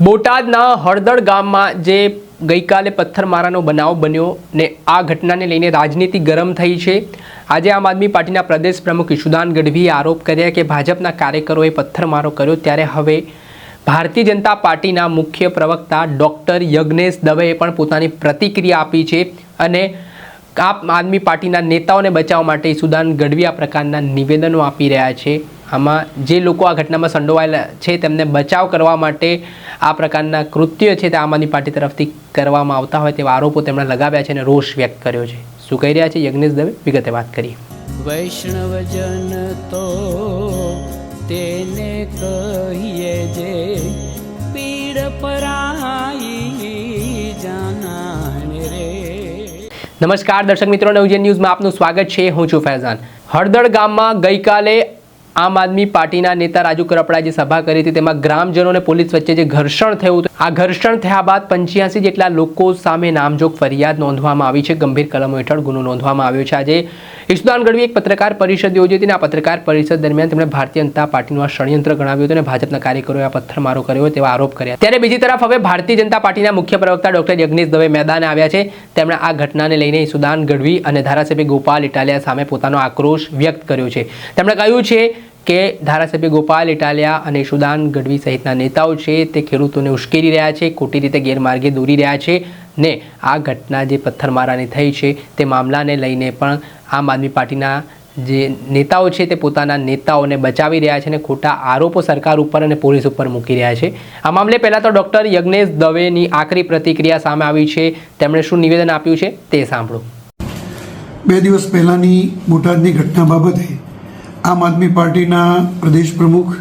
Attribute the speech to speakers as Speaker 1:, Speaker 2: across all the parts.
Speaker 1: બોટાદના હળદળ ગામમાં જે ગઈકાલે પથ્થરમારાનો બનાવ બન્યો ને આ ઘટનાને લઈને રાજનીતિ ગરમ થઈ છે. આજે આમ આદમી પાર્ટીના પ્રદેશ પ્રમુખ ઈશુદાન ગઢવીએ આરોપ કર્યા કે ભાજપના કાર્યકરોએ પથ્થરમારો કર્યો. ત્યારે હવે ભારતીય જનતા પાર્ટીના મુખ્ય પ્રવક્તા ડૉક્ટર યજ્ઞેશ દવેએ પણ પોતાની પ્રતિક્રિયા આપી છે અને આમ આદમી પાર્ટીના નેતાઓને બચાવવા માટે ઈશુદાન ગઢવી આ પ્રકારના નિવેદનો આપી રહ્યા છે. આમાં જે લોકો આ ઘટનામાં સંડોવાયેલા છે તેમને બચાવ કરવા માટે આ પ્રકારના કૃત્ય છે તે આમ આદમી પાર્ટી તરફથી કરવામાં આવતા હોય તેવા આરોપો તેમણે લગાવ્યા છે અને રોષ વ્યક્ત કર્યો છે. શું કહી રહ્યા છે યજ્ઞેશ દવે? વિગતે વાત કરીએ.
Speaker 2: વૈષ્ણવજન તો તેને કહીએ જે પીડ પરાઈ જાનાને રે.
Speaker 1: નમસ્કાર દર્શક મિત્રો નવજન ન્યૂઝમાં આપનું સ્વાગત છે. હું છું ફૈઝાન. હળદળ ગામમાં ગઈકાલે આમ આદમી પાર્ટીના નેતા રાજુ કરપડાએ જે સભા કરી હતી, તેમાં ગ્રામજનો અને પોલીસ વચ્ચે જે ઘર્ષણ થયું હતું, આ ઘર્ષણ થયા બાદ પંચ્યાસી જેટલા લોકો સામે નામજોગ ફરિયાદ નોંધવામાં આવી છે. ગંભીર કલમો હેઠળ ગુનો નોંધવામાં આવ્યો છે. આજે ઈશુદાન ગઢવી એક પત્રકાર પરિષદ યોજી હતી આ પત્રકાર પરિષદ દરમિયાન તેમણે ભારતીય જનતા પાર્ટીનું આ ષડયંત્ર ગણાવ્યું હતું અને ભાજપના કાર્યકરોએ આ પથ્થરમારો કર્યો તેવા આરોપ કર્યા. ત્યારે બીજી તરફ હવે ભારતીય જનતા પાર્ટીના મુખ્ય પ્રવક્તા ડોક્ટર યજ્ઞેશ દવે મેદાને આવ્યા છે. તેમણે આ ઘટનાને લઈને સુદાન ગઢવી અને ધારાસભ્ય ગોપાલ ઇટાલિયા સામે પોતાનો આક્રોશ વ્યક્ત કર્યો છે. તેમણે કહ્યું છે કે ધારાસભ્ય ગોપાલ ઇટાલિયા અને સુદાન ગઢવી સહિતના નેતાઓ છે તે ખેડૂતોને ઉશ્કેરી રહ્યા છે, ખોટી રીતે ગેરમાર્ગે દોરી રહ્યા છે ને આ ઘટના જે પથ્થરમારાની થઈ છે તે મામલાને લઈને પણ આમ આદમી પાર્ટીના જે નેતાઓ છે તે પોતાના નેતાઓને બચાવી રહ્યા છે અને ખોટા આરોપો સરકાર ઉપર અને પોલીસ ઉપર મૂકી રહ્યા છે. આ મામલે પહેલાં તો ડૉક્ટર યજ્ઞેશ દવેની આખરી પ્રતિક્રિયા સામે આવી છે. તેમણે શું નિવેદન આપ્યું છે તે સાંભળો.
Speaker 3: બે દિવસ પહેલાંની બોટાદની ઘટના બાબતે આમ આદમી પાર્ટીના પ્રદેશ પ્રમુખ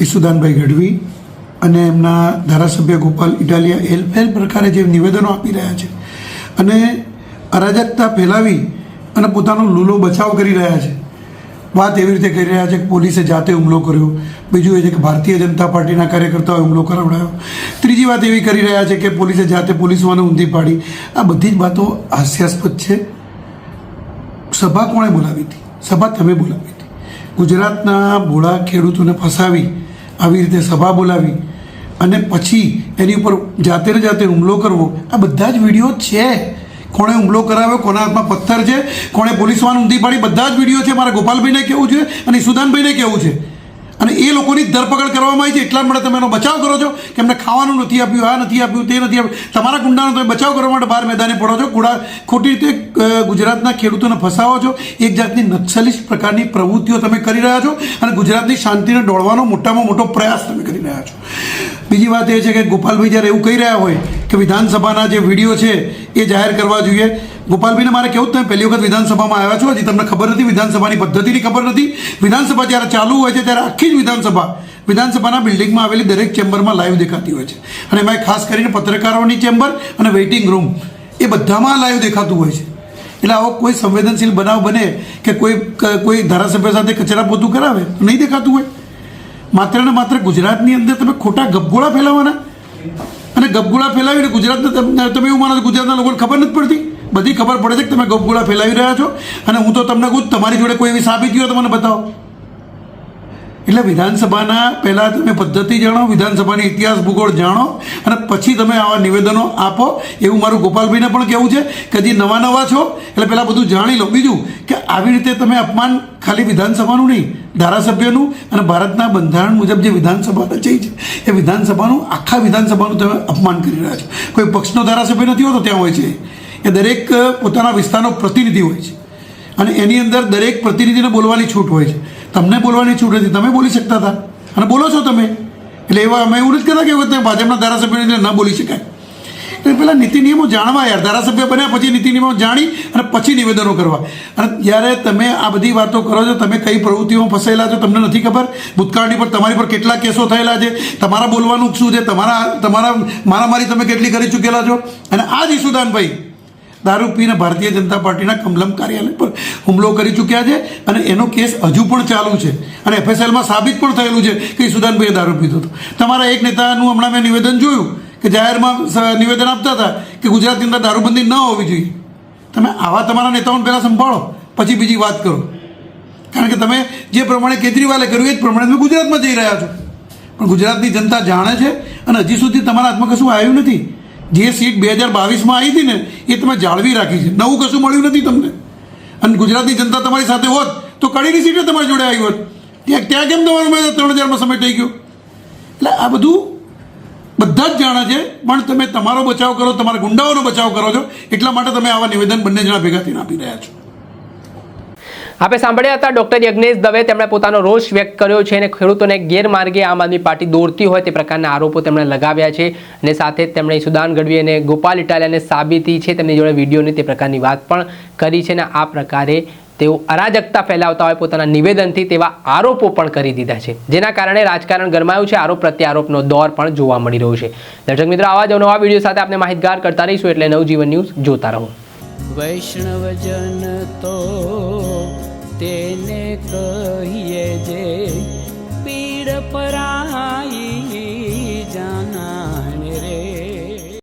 Speaker 3: ઈસુદાનભાઈ ગઢવી અને એમના ધારાસભ્ય ગોપાલ ઇટાલિયા એલ એલ પ્રકારે જે નિવેદનો આપી રહ્યા છે અને અરાજકતા ફેલાવી અને પોતાનો લૂલો બચાવ કરી રહ્યા છે. વાત એવી રીતે કરી રહ્યા છે કે પોલીસે જાતે હુમલો કર્યો. બીજું એ છે કે ભારતીય જનતા પાર્ટીના કાર્યકર્તાઓએ હુમલો કરાવડાયો. ત્રીજી વાત એવી કરી રહ્યા છે કે પોલીસે જાતે પોલીસવાને ઊંધી પાડી. આ બધી જ વાતો હાસ્યાસ્પદ છે. સભા કોણે બોલાવી હતી? સભા તમે બોલાવી. ગુજરાતના ભોળા ખેડૂતોને ફસાવી, આવી રીતે સભા બોલાવી અને પછી એની ઉપર જાતે ને જાતે હુમલો કરવો, આ બધા જ વીડિયો છે. કોણે હુમલો કરાવ્યો, કોના હાથમાં પથ્થર છે, કોણે પોલીસવાન ઊંધી પાડી, બધા જ વીડિયો છે મારા ગોપાલભાઈને કેવું છે અને સુદાનભાઈને કેવું છે. અને એ લોકોની ધરપકડ કરવામાં આવી છે એટલા માટે તમે એનો બચાવ કરો છો કે એમને ખાવાનું નથી આપ્યું, આ નથી આપ્યું, તે નથી આપ્યું. તમારા ગુંડાનો તમે બચાવ કરવા માટે બહાર મેદાને પડો છો. કુડા ખોટી રીતે ગુજરાતના ખેડૂતોને ફસાવો છો. એક જાતની નક્સલિસ્ટ પ્રકારની પ્રવૃત્તિઓ તમે કરી રહ્યા છો અને ગુજરાતની શાંતિને ડોળવાનો મોટામાં મોટો પ્રયાસ તમે કરી રહ્યા છો. બીજી વાત એ છે કે ગોપાલભાઈ જ્યારે એવું કહી રહ્યા હોય કે વિધાનસભાના જે વીડિયો છે એ જાહેર કરવા જોઈએ. ગોપાલભાઈને મારે કેવું તમે પહેલી વખત વિધાનસભામાં આવ્યા છો, હજી તમને ખબર નથી, વિધાનસભાની પદ્ધતિની ખબર નથી. વિધાનસભા જ્યારે ચાલુ હોય છે, ત્યારે આખી જ વિધાનસભા વિધાનસભાના બિલ્ડિંગમાં આવેલી દરેક ચેમ્બરમાં લાઈવ દેખાતી હોય છે. અને એમાં ખાસ કરીને પત્રકારોની ચેમ્બર અને વેઇટિંગ રૂમ એ બધામાં લાઈવ દેખાતું હોય છે. એટલે આવો કોઈ સંવેદનશીલ બનાવ બને કે કોઈ કોઈ ધારાસભ્ય સાથે કચરા પોતું કરાવે, નહીં દેખાતું હોય. માત્ર ને માત્ર ગુજરાતની અંદર તમે ખોટા ગપગોળા ફેલાવવાના અને ગપગોળા ફેલાવીને ગુજરાતના તમે એવું માનો ગુજરાતના લોકોને ખબર નથી પડતી? બધી ખબર પડે છે કે તમે ગપગોળા ફેલાવી રહ્યા છો? અને હું તો તમને કહું તમારી જોડે કોઈ એવી સાબિતી હોય તો મને બતાવો. એટલે વિધાનસભાના પહેલાં તમે પદ્ધતિ જાણો, વિધાનસભાની ઇતિહાસ ભૂગોળ જાણો, અને પછી તમે આવા નિવેદનો આપો. એવું મારું ગોપાલભાઈને પણ કહેવું છે કે જે નવા નવા છો, એટલે પહેલાં બધું જાણી લો. બીજું કે આવી રીતે તમે અપમાન ખાલી વિધાનસભાનું નહીં, ધારાસભ્યનું અને ભારતના બંધારણ મુજબ જે વિધાનસભા રચાઈ છે, એ વિધાનસભાનું, આખા વિધાનસભાનું તમે અપમાન કરી રહ્યા છો. કોઈ પક્ષનો ધારાસભ્ય નથી હોતો, ત્યાં હોય છે. એ દરેક પોતાના વિસ્તારનો પ્રતિનિધિ હોય છે. અને એની અંદર દરેક પ્રતિનિધિને બોલવાની છૂટ હોય છે. તમને બોલવાની છૂટ હતી તમે બોલી શકતા હતા. અને બોલો છો તમે. એટલે એવા અમે એવું નથી કહેતા કે ભાજપના ધારાસભ્યોને ન બોલી શકાય. એટલે પહેલાં નીતિ નિયમો જાણવા યાર. ધારાસભ્ય બન્યા પછી નીતિ નિયમો જાણી અને પછી નિવેદનો કરવા. અને જ્યારે તમે આ બધી વાતો કરો છો, તમે કઈ પ્રવૃત્તિઓમાં ફસાયેલા છો, તમને નથી ખબર? ભૂતકાળની પર તમારી પર કેટલા કેસો થયેલા છે? તમારા બોલવાનું શું છે? તમારા તમારા, મારામારી તમે કેટલી કરી ચૂકેલા છો? અને આ જ ઈસુદાનભાઈ દારૂ પીને ભારતીય જનતા પાર્ટીના કમલમ કાર્યાલય પર હુમલો કરી ચૂક્યા છે અને એનો કેસ હજુ પણ ચાલુ છે. અને એફએસએલમાં સાબિત પણ થયેલું છે કે સુદાનભાઈએ દારૂ પીધો હતો. તમારા એક નેતાનું હમણાં મેં નિવેદન જોયું. કે જાહેરમાં નિવેદન આપતા હતા કે ગુજરાતની અંદર દારૂબંધી ન હોવી જોઈએ. તમે આવા તમારા નેતાઓને પહેલાં સંભાળો, પછી બીજી વાત કરો. કારણ કે તમે જે પ્રમાણે કેજરીવાલે કર્યું એ જ પ્રમાણે તમે ગુજરાતમાં જઈ રહ્યા છો. પણ ગુજરાતની જનતા જાણે છે અને હજી સુધી તમારા હાથમાં કશું આવ્યું નથી. જે સીટ બે હજાર બાવીસમાં આવી હતી ને, એ તમે જાળવી રાખી છે. નવું કશું મળ્યું નથી તમને. અને ગુજરાતની જનતા તમારી સાથે હોત તો કડીની સીટે તમારી જોડે આવી હોત. ત્યાં ત્યાં કેમ તમારું ત્રણ હજારમાં સમય થઈ ગયો? એટલે આ બધું બધા જ જાણે છે, પણ તમે તમારો બચાવ કરો, તમારા ગુંડાઓનો બચાવ કરો છો, એટલા માટે તમે આવા નિવેદન બંને જણા ભેગા થઈને આપી રહ્યા છો.
Speaker 1: આપણે સાંભળ્યા હતા ડોક્ટર યજ્ઞેશ દવે, તેમણે પોતાનો રોષ વ્યક્ત કર્યો છે અને ખેડૂતોને ગેરમાર્ગે આમ આદમી પાર્ટી દોરતી હોય તે પ્રકારના આરોપો તેમણે લગાવ્યા છે અને સાથે તેમણે સુદાન ગઢવી અને ગોપાલ ઇટાલિયાને સાબિતી છે તેમની જોડે વિડીયોની તે પ્રકારની વાત પણ કરી છે અને આ પ્રકારે તેઓ અરાજકતા ફેલાવતા હોય પોતાના નિવેદનથી તેવા આરોપો પણ કરી દીધા છે. જેના કારણે રાજકારણ ગરમાયું છે. આરોપ પ્રત્યારોપનો દોર પણ જોવા મળી રહ્યો છે. દર્શક મિત્રો, આવા જ નવા વીડિયો સાથે આપણે માહિતગાર કરતા રહીશું એટલે નવજીવન ન્યૂઝ જોતા રહો.
Speaker 2: વૈષ્ણવજન તો તેને કહીએ જે પીડ પરાઈ